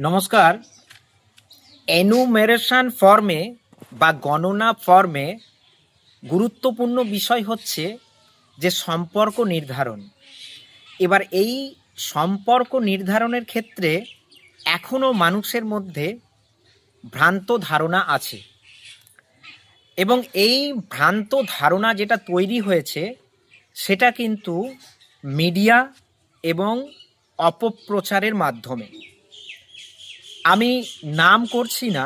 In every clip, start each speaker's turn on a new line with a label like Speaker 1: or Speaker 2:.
Speaker 1: নমস্কার। এনুমেরেশন ফর্মে বা গণনা ফর্মে গুরুত্বপূর্ণ বিষয় হচ্ছে যে সম্পর্ক নির্ধারণ। এবার এই সম্পর্ক নির্ধারণের ক্ষেত্রে এখনও মানুষের মধ্যে ভ্রান্ত ধারণা আছে। এবং এই ভ্রান্ত ধারণা যেটা তৈরি হয়েছে, সেটা কিন্তু মিডিয়া এবং অপপ্রচারের মাধ্যমে। আমি নাম করছি না,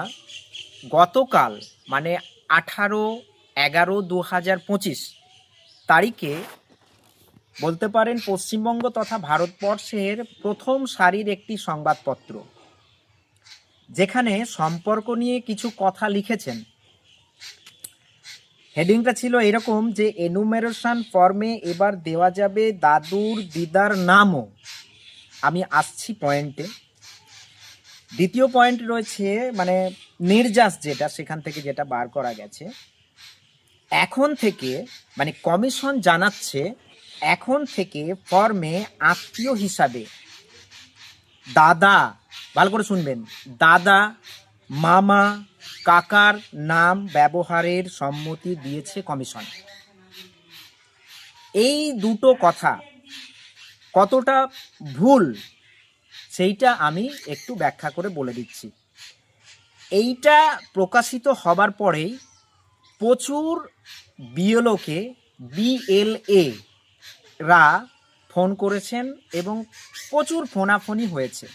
Speaker 1: গতকাল মানে আঠারো এগারো দু হাজার পঁচিশ তারিখে বলতে পারেন পশ্চিমবঙ্গ তথা ভারতবর্ষের প্রথম সারির একটি সংবাদপত্র, যেখানে সম্পর্ক নিয়ে কিছু কথা লিখেছেন। হেডিংটা ছিল এরকম যে, এনুমেরেশন ফর্মে এবার দেওয়া যাবে দাদুর দিদার নামও। আমি আসছি পয়েন্টে। দ্বিতীয় পয়েন্ট রয়েছে মানে নির্যাস যেটা, সেখান থেকে যেটা বার করা গেছে। এখন থেকে মানে কমিশন জানাচ্ছে, এখন থেকে ফর্মে আত্মীয় হিসাবে দাদা, ভালো করে শুনবেন, দাদা, মামা, কাকার নাম ব্যবহারের সম্মতি দিয়েছে কমিশন এই দুটো কথা কতটা ভুল সেইটা আমি একটু ব্যাখ্যা করে বলে দিচ্ছি। এইটা প্রকাশিত হবার পরেই প্রচুর বিএলওকে, বিএলএ রা ফোন করেছেন এবং প্রচুর ফোনাফোনি হয়েছে।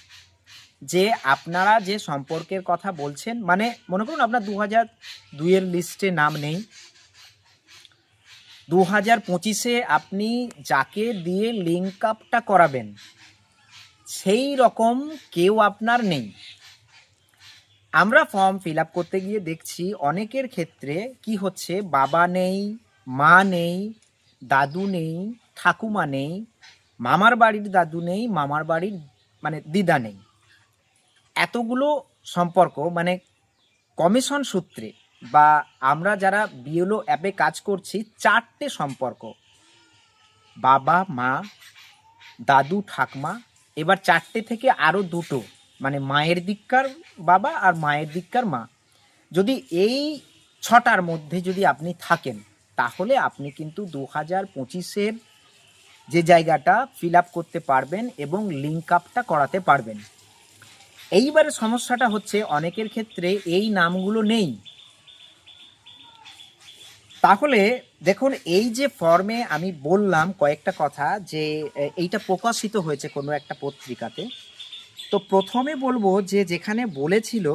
Speaker 1: যে আপনারা যে সম্পর্কের কথা বলছেন মানে মনে করুন আপনার দু হাজার দুইয়ের লিস্টে নাম নেই। দু হাজার পঁচিশে আপনি যাকে দিয়ে লিঙ্ক আপটা করাবেন সেই রকম কেউ আপনার নেই। আমরা ফর্ম ফিল আপ করতে গিয়ে দেখছি অনেকের ক্ষেত্রে কি হচ্ছে, বাবা নেই, মা নেই, দাদু নেই, ঠাকুমা নেই, মামার বাড়ির দাদু নেই, মামার বাড়ির মানে দিদা নেই। এতগুলো সম্পর্ক মানে কমিশন সূত্রে বা আমরা যারা বিএলও অ্যাপে কাজ করছি, চারটে সম্পর্ক। বাবা, মা, দাদু, ঠাকমা এবার চারটে থেকে আরও দুটো মানে মায়ের দিককার বাবা আর মায়ের দিককার মা। যদি এই ছটার মধ্যে যদি আপনি থাকেন, তাহলে আপনি কিন্তু দু হাজার পঁচিশের যে জায়গাটা ফিল আপ করতে পারবেন এবং লিঙ্ক আপটা করাতে পারবেন। এইবারে সমস্যাটা হচ্ছে অনেকের ক্ষেত্রে এই নামগুলো নেই। তাহলে দেখুন, এই যে ফর্মে আমি বললাম কয়েকটা কথা যে এইটা প্রকাশিত হয়েছে কোনো একটা পত্রিকাতে। তো প্রথমে বলব যে, যেখানে বলেছিল,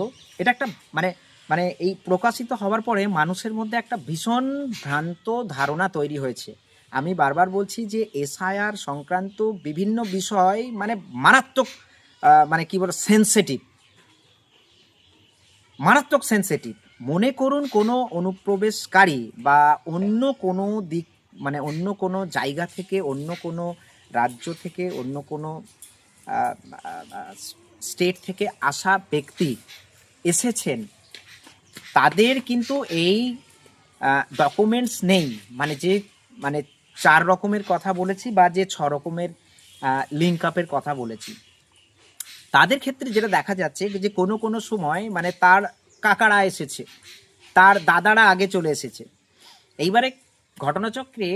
Speaker 1: এটা একটা মানে মানে এই প্রকাশিত হওয়ার পরে মানুষের মধ্যে একটা ভীষণ ভ্রান্ত ধারণা তৈরি হয়েছে। আমি বারবার বলছি যে, এসআইআর সংক্রান্ত বিভিন্ন বিষয় মানে মারাত্মক মানে কি বলো সেন্সিটিভ মারাত্মক সেন্সিটিভ মনে করুন কোনো অনুপ্রবেশকারী বা অন্য কোনো দিক মানে অন্য কোনো জায়গা থেকে, অন্য কোনো রাজ্য থেকে, অন্য কোনো স্টেট থেকে আসা ব্যক্তি এসেছেন, তাদের কিন্তু এই ডকুমেন্টস নেই। মানে যে মানে চার রকমের কথা বলেছি বা যে ছ রকমের লিঙ্ক আপের কথা বলেছি। তাদের ক্ষেত্রে যেটা দেখা যাচ্ছে যে কোনো কোনো সময় মানে তার কাকারা এসেছে। তার দাদারা আগে চলে এসেছে। এইবারে ঘটনাচক্রে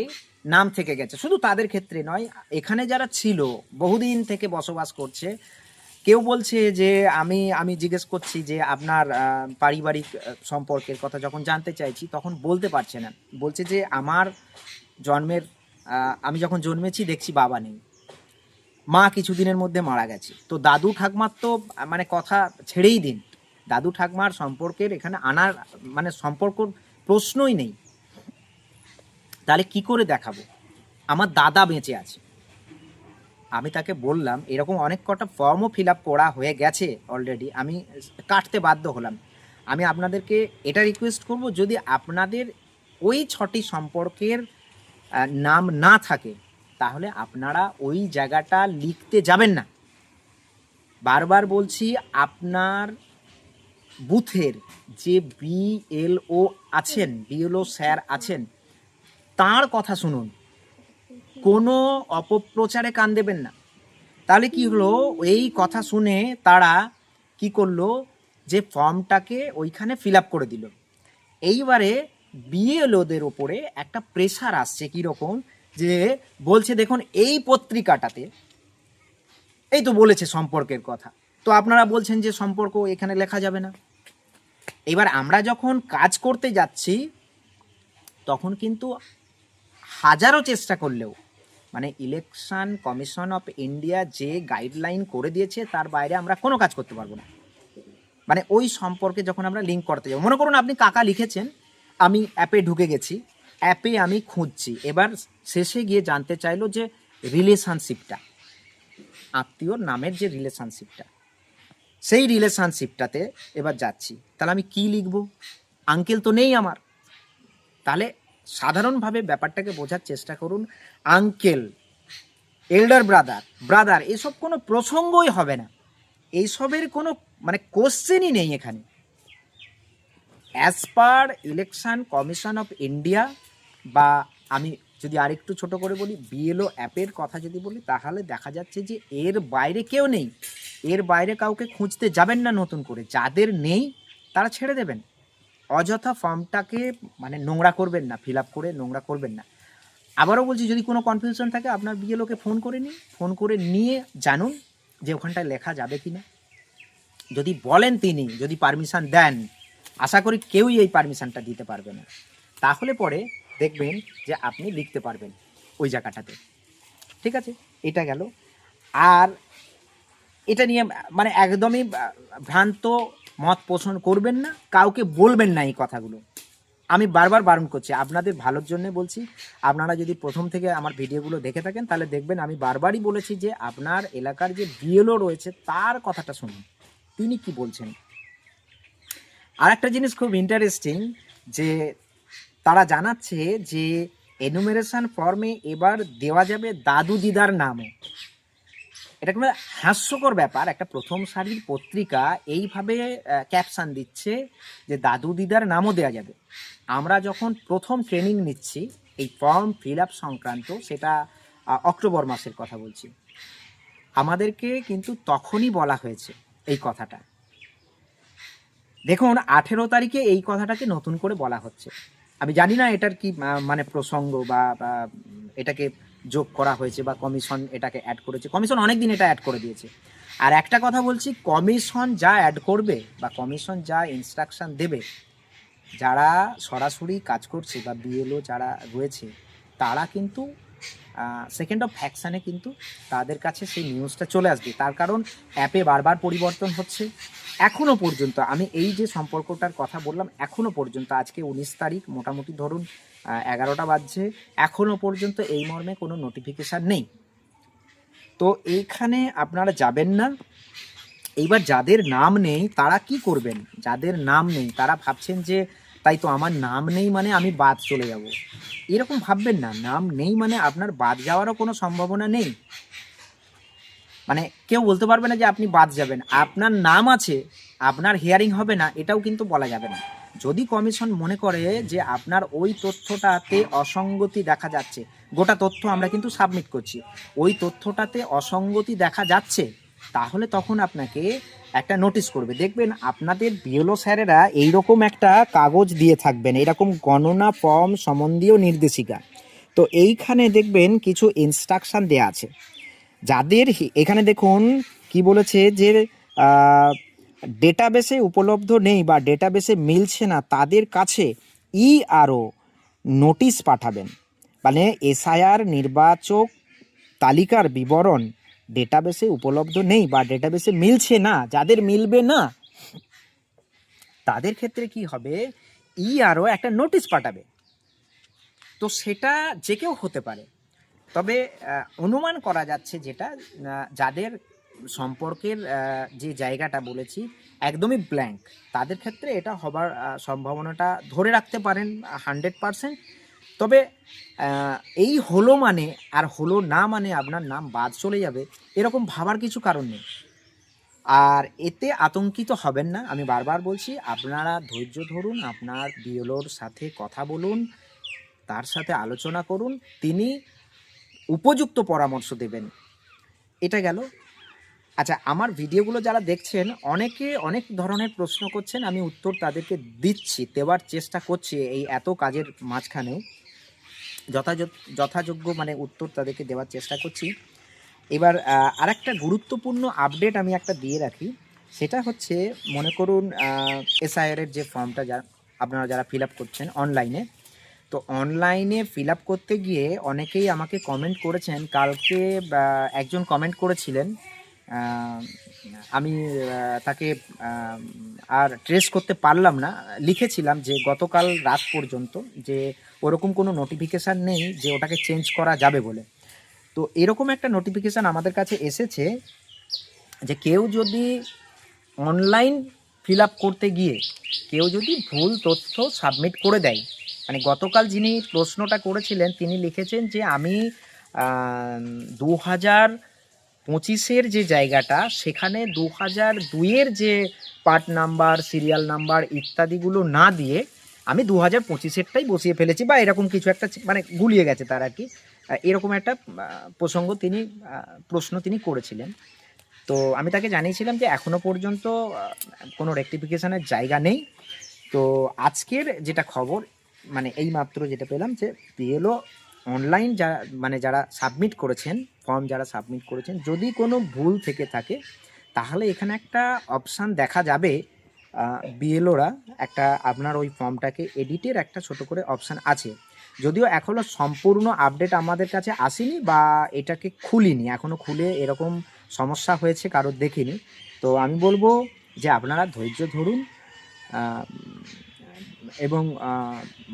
Speaker 1: নাম থেকে গেছে। শুধু তাদের ক্ষেত্রে নয়, এখানে যারা ছিল, বহুদিন থেকে বসবাস করছে, কেউ বলছে যে, আমি আমি জিজ্ঞেস করছি যে, আপনার পারিবারিক সম্পর্কের কথা যখন জানতে চাইছি, তখন বলতে পারছে না। বলছে যে, আমার জন্মের আমি যখন জন্মেছি, দেখছি বাবা নেই। মা কিছুদিনের মধ্যে মারা গেছে। তো দাদু ঠাকমার তো মানে কথা ছেড়েই দিন। দাদু ঠাকমার সম্পর্কের এখানে আনার মানে সম্পর্ক প্রশ্নই নেই। তাহলে কি করে দেখাবো? আমার দাদা বেঁচে আছে। আমি তাকে বললাম, এরকম অনেক কটা ফর্মও ফিল আপ করা হয়ে গেছে অলরেডি আমি কাটতে বাধ্য হলাম। আমি আপনাদেরকে এটা রিকোয়েস্ট করব, যদি আপনাদের ওই ছটি সম্পর্কের নাম না থাকে, তাহলে আপনারা ওই জায়গাটা লিখতে যাবেন না। বারবার বলছি, আপনার বুথের যে বিএলও আছেন, বিএলও স্যার আছেন, তার কথা শুনুন। কোনো অপপ্রচারে কান দেবেন না। তাহলে কি হলো? এই কথা শুনে তারা কি করল? যে ফর্মটাকে ওইখানে ফিল করে দিল। এইবারে বিএলওদের ওপরে একটা প্রেশার আসছে কীরকম যে বলছে, দেখুন, এই পত্রিকাটাতে এই তো বলেছে সম্পর্কের কথা। তো আপনারা বলছেন যে সম্পর্ক এখানে লেখা যাবে না। এবার আমরা যখন কাজ করতে যাচ্ছি, তখন কিন্তু হাজারো চেষ্টা করলেও মানে ইলেকশন কমিশন অফ ইন্ডিয়া যে গাইডলাইন করে দিয়েছে, তার বাইরে আমরা কোনো কাজ করতে পারব না। মানে ওই সম্পর্কে যখন আমরা লিঙ্ক করতে যাব, মনে করুন আপনি কাকা লিখেছেন, আমি অ্যাপে ঢুকে গেছি, অ্যাপে আমি খুঁজছি, এবার শেষে গিয়ে জানতে চাইলো যে রিলেশনশিপটা আত্মীয়র নামের যে রিলেশনশিপটা সেই রিলেশনশিপটাতে এবার যাচ্ছি। তাহলে আমি কি লিখব? আঙ্কেল তো নেই আমার। তাহলে সাধারণভাবে ব্যাপারটাকে বোঝার চেষ্টা করুন। আঙ্কেল, এল্ডার ব্রাদার ব্রাদার, এসব কোনো প্রসঙ্গই হবে না। এইসবের কোনো মানে কোশ্চেনই নেই এখানে। As per election commission of India বা আমি যদি আরেকটু ছোট করে বলি, বিএলও অ্যাপের কথা যদি বলি, তাহলে দেখা যাচ্ছে যে এর বাইরে কেউ নেই। এর বাইরে কাউকে খুঁজতে যাবেন না নতুন করে। যাদের নেই, তারা ছেড়ে দেবেন। অযথা ফর্মটাকে মানে নোংরা করবেন না ফিল আপ করে নোংরা করবেন না। আবারও বলছি, যদি কোনো কনফিউশন থাকে, আপনার বিএলওকে ফোন করে নিন। ফোন করে নিয়ে জানুন যে ওখানটায় লেখা যাবে কি না যদি বলেন তিনি, যদি পারমিশন দেন, আশা করি কেউই এই পারমিশনটা দিতে পারবে না। তাহলে পরে দেখবেন যে আপনি লিখতে পারবেন ওই জায়গাটাতে। ঠিক আছে? এটা গেল। আর এটা নিয়ে মানে একদমই ভ্রান্ত মত পোষণ করবেন না, কাউকে বলবেন না এই কথাগুলো। আমি বারবার বারণ করছি, আপনাদের ভালোর জন্য বলছি। আপনারা যদি প্রথম থেকে আমার ভিডিওগুলো দেখে থাকেন, তাহলে দেখবেন আমি বারবারই বলেছি যে আপনার এলাকার যে বিএলও রয়েছে, তার কথাটা শুনুন। তিনি কি বলছেন? আর একটা জিনিস খুব ইন্টারেস্টিং যে তারা জানাচ্ছে যে এনুমেরেশন ফর্মে এবার দেওয়া যাবে দাদু দিদার নামও। এটা কোনো হাস্যকর ব্যাপার, একটা প্রথম সারির পত্রিকা এইভাবে ক্যাপশান দিচ্ছে যে দাদু দিদার নামও দেওয়া যাবে। আমরা যখন প্রথম ট্রেনিং নিচ্ছি, এই ফর্ম ফিল আপ সংক্রান্ত, সেটা অক্টোবর মাসের কথা বলছি। আমাদেরকে কিন্তু তখনই বলা হয়েছে এই কথাটা। দেখুন, আঠেরো তারিখে এই কথাটাকে নতুন করে বলা হচ্ছে। আমি জানি না এটার কি মানে প্রসঙ্গ বা এটাকে যোগ করা হয়েছে বা কমিশন এটাকে অ্যাড করেছে। কমিশন অনেক দিন এটা অ্যাড করে দিয়েছে। আর একটা কথা বলছি, কমিশন যা অ্যাড করবে বা কমিশন যা ইনস্ট্রাকশন দেবে, যারা সরাসরি কাজ করছে বা বিএলও যারা রয়েছে, তারা কিন্তু সেকেন্ড অফ ফ্যাকশানে কিন্তু তাদের কাছে সেই নিউজটা চলে আসবে। তার কারণ অ্যাপে বারবার পরিবর্তন হচ্ছে। এখনও পর্যন্ত আমি এই যে সম্পর্কটার কথা বললাম, এখনও পর্যন্ত, আজকে উনিশ তারিখ, মোটামুটি ধরুন এগারোটা বাজছে, এখনও পর্যন্ত এই মর্মে কোনো নোটিফিকেশান নেই। তো এইখানে আপনারা যাবেন না। এইবার যাদের নাম নেই, তারা কি করবেন? যাদের নাম নেই, তারা ভাবছেন যে তাই তো আমার নাম নেই মানে আমি বাদ চলে যাব। এরকম ভাববেন না, নাম নেই মানে আপনার বাদ যাওয়ারও কোনো সম্ভাবনা নেই। মানে কেউ বলতে পারবে না যে আপনি বাদ যাবেন, আপনার নাম আছে, আপনার হিয়ারিং হবে না, এটাও কিন্তু বলা যাবে না। যদি কমিশন মনে করে যে আপনার ওই তথ্যটাতে অসঙ্গতি দেখা যাচ্ছে, গোটা তথ্য আমরা কিন্তু সাবমিট করছি, ওই তথ্যটাতে অসঙ্গতি দেখা যাচ্ছে তাহলে তখন আপনাকে একটা নোটিশ করবে। দেখবেন আপনাদের বিএলও স্যারেরা এইরকম একটা কাগজ দিয়ে থাকবেন এরকম গণনা ফর্ম সম্বন্ধীয় নির্দেশিকা। তো এইখানে দেখবেন কিছু ইনস্ট্রাকশন দেয়া আছে। যাদের এখানে দেখুন কি বলেছে যে ডেটাবেসে উপলব্ধ নেই বা ডেটাবেসে মিলছে না, তাদের কাছে ই আরও নোটিশ পাঠাবেন। মানে এসআইআর নির্বাচক তালিকার বিবরণ ডেটাবেসে উপলব্ধ নেই বা ডেটাবেসে মিলছে না, যাদের মিলবে না, তাদের ক্ষেত্রে কি হবে? ই আরও একটা নোটিশ পাঠাবে। তো সেটা যে কেউ হতে পারে। তবে অনুমান করা যাচ্ছে যেটা যাদের সম্পর্কের যে জায়গাটা বলেছি, একদমই ব্ল্যাঙ্ক তাদের ক্ষেত্রে এটা হবার সম্ভাবনাটা ধরে রাখতে পারেন হান্ড্রেড পারসেন্ট তবে এই হলো মানে আর হলো না মানে আপনার নাম বাদ চলে যাবে, এরকম ভাবার কিছু কারণ নেই। আর এতে আতঙ্কিত হবেন না, আমি বারবার বলছি, আপনারা ধৈর্য ধরুন, আপনার বিএলওর সাথে কথা বলুন, তার সাথে আলোচনা করুন, তিনি উপযুক্ত পরামর্শ দেবেন। এটা গেল। আচ্ছা আমার ভিডিওগুলো যারা দেখছেন, অনেকে অনেক ধরনের প্রশ্ন করছেন, আমি উত্তর তাদেরকে দিচ্ছি, দেওয়ার চেষ্টা করছি এই এত কাজের মাঝখানেও। যথাযোগ্য মানে উত্তর তাদেরকে দেওয়ার চেষ্টা করছি। এবার আর একটা গুরুত্বপূর্ণ আপডেট আমি একটা দিয়ে রাখি। সেটা হচ্ছে, মনে করুন এসআইআর এর যে ফর্মটা যা আপনারা যারা ফিল করছেন অনলাইনে তো অনলাইনে ফিল করতে গিয়ে অনেকেই আমাকে কমেন্ট করেছেন। কালকে একজন কমেন্ট করেছিলেন আমি তাকে আর ট্রেস করতে পারলাম না। লিখেছিলাম যে গতকাল রাত পর্যন্ত যে ওরকম কোনো নোটিফিকেশান নেই যে ওটাকে চেঞ্জ করা যাবে বলে। তো এরকম একটা নোটিফিকেশান আমাদের কাছে এসেছে যে কেউ যদি অনলাইন ফিল করতে গিয়ে কেউ যদি ভুল তথ্য সাবমিট করে দেয় মানে গতকাল যিনি প্রশ্নটা করেছিলেন তিনি লিখেছেন যে আমি দু হাজার পঁচিশের যে জায়গাটা, সেখানে দু হাজার দুইয়ের যে পার্ট নাম্বার সিরিয়াল নাম্বার ইত্যাদিগুলো না দিয়ে আমি দু হাজার পঁচিশেরটাই বসিয়ে ফেলেছি বা এরকম কিছু একটা মানে গুলিয়ে গেছে তার আর কি। এরকম একটা প্রসঙ্গ তিনি প্রশ্ন তিনি করেছিলেন। তো আমি তাকে জানিয়েছিলাম যে এখনও পর্যন্ত কোনো রেকটিফিকেশনের জায়গা নেই। তো আজকের যেটা খবর মানে এই মাত্র যেটা পেলাম যে পিএলও অনলাইন যা মানে যারা সাবমিট করেছেন ফর্ম যারা সাবমিট করেছেন, যদি কোনো ভুল থেকে থাকে, তাহলে এখানে একটা অপশান দেখা যাবে। বিএলওরা একটা আপনার ওই ফর্মটাকে এডিটের একটা ছোট করে অপশান আছে। যদিও এখনও সম্পূর্ণ আপডেট আমাদের কাছে আসেনি বা এটাকে খুলিনি এখনও খুলে এরকম সমস্যা হয়েছে কারোর দেখিনি। তো আমি বলব যে আপনারা ধৈর্য ধরুন এবং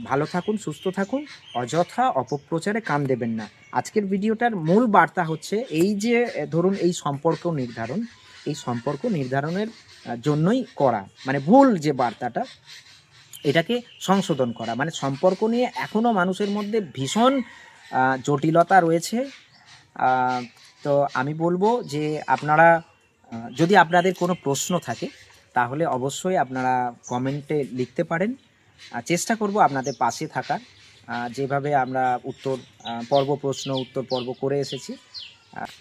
Speaker 1: ভালো থাকুন, সুস্থ থাকুন, অযথা অপপ্রচারে কান দেবেন না। আজকের ভিডিওটার মূল বার্তা হচ্ছে এই যে ধরুন এই সম্পর্ক নির্ধারণ এই সম্পর্ক নির্ধারণের জন্যই করা। মানে ভুল যে বার্তাটা, এটাকে সংশোধন করা। মানে সম্পর্ক নিয়ে এখনও মানুষের মধ্যে ভীষণ জটিলতা রয়েছে। তো আমি বলব যে আপনারা যদি আপনাদের কোনো প্রশ্ন থাকে, তাহলে অবশ্যই আপনারা কমেন্টে লিখতে পারেন। চেষ্টা করব আপনাদের পাশে থাকার। যেভাবে আমরা উত্তর পর্ব প্রশ্ন, উত্তর পর্ব করে এসেছি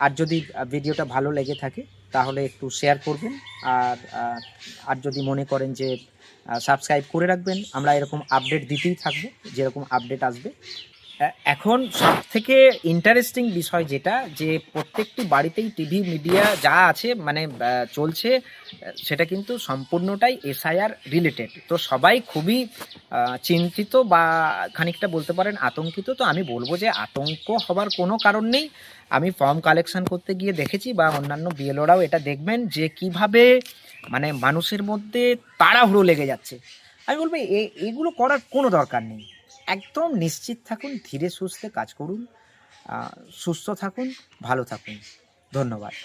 Speaker 1: আর যদি ভিডিওটা ভালো লেগে থাকে, তাহলে একটু শেয়ার করবেন, আর আর যদি মনে করেন যে সাবস্ক্রাইব করে রাখবেন, আমরা এরকম আপডেট দিতেই থাকব, যেরকম আপডেট আসবে। এখন সব থেকে ইন্টারেস্টিং বিষয় যেটা, যে প্রত্যেকটি বাড়িতেই টিভি মিডিয়া যা আছে মানে চলছে সেটা কিন্তু সম্পূর্ণটাই এসআইআর রিলেটেড তো সবাই খুবই চিন্তিত বা খানিকটা বলতে পারেন আতঙ্কিত। তো আমি বলব যে আতঙ্ক হবার কোনো কারণ নেই। আমি ফর্ম কালেকশন করতে গিয়ে দেখেছি বা অন্যান্য বিএলওরাও এটা দেখবেন যে কীভাবে মানে মানুষের মধ্যে তাড়াহুড়ো লেগে যাচ্ছে। আমি বলব এগুলো করার কোনো দরকার নেই। একদম নিশ্চিত থাকুন ধীরে সুস্থে কাজ করুন সুস্থ থাকুন ভালো থাকুন। ধন্যবাদ।